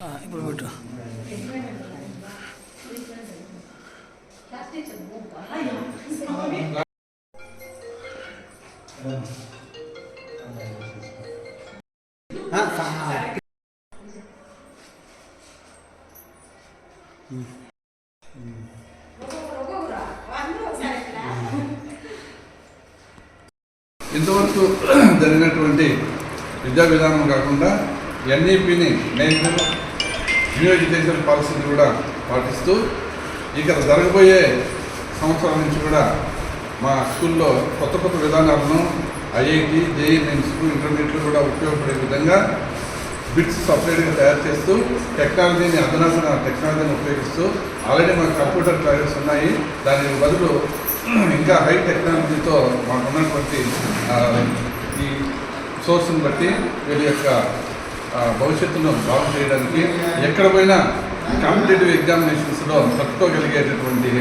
ఇప్పుడు పెట్టు. ఇంతవరకు జరిగినటువంటి విద్యా విధానం కాకుండా ఎన్ఈపిని నేను న్యూ ఎడ్యుకేషన్ పాలసీని కూడా పాటిస్తూ ఇక జరగబోయే సంవత్సరాల నుంచి కూడా మా స్కూల్లో కొత్త కొత్త విధానాలను ఐఐటి జేఈ మెయిన్స్కు కూడా ఉపయోగపడే విధంగా బిట్స్ సపరేట్గా తయారు చేస్తూ టెక్నాలజీని అధునాతన టెక్నాలజీని ఉపయోగిస్తూ ఆల్రెడీ మన కంప్యూటర్ క్లాసెస్ ఉన్నాయి. దానికి బదులు ఇంకా హై టెక్నాలజీతో మాకున్నటువంటి ఈ సోర్స్ని బట్టి వీళ్ళ యొక్క భవిష్యత్తును బాగు చేయడానికి ఎక్కడ పోయినా కాంపిటేటివ్ ఎగ్జామినేషన్స్లో తట్టుకోగలిగేటటువంటి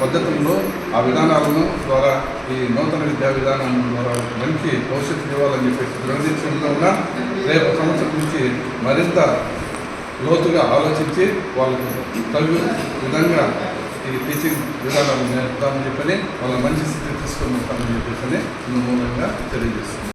పద్ధతులను ఆ విధానాలను ద్వారా ఈ నూతన విద్యా విధానం ద్వారా మంచి భవిష్యత్తు ఇవ్వాలని చెప్పేసి దృఢనిశ్చయంతో ఉన్న రేపు సంవత్సరం నుంచి మరింత లోతుగా ఆలోచించి వాళ్ళకు తగు విధంగా ఈ టీచింగ్ విధానాలు నేర్పుతామని చెప్పని వాళ్ళ మంచి స్థితి తీసుకొని వస్తామని చెప్పేసి మూలంగా తెలియజేస్తుంది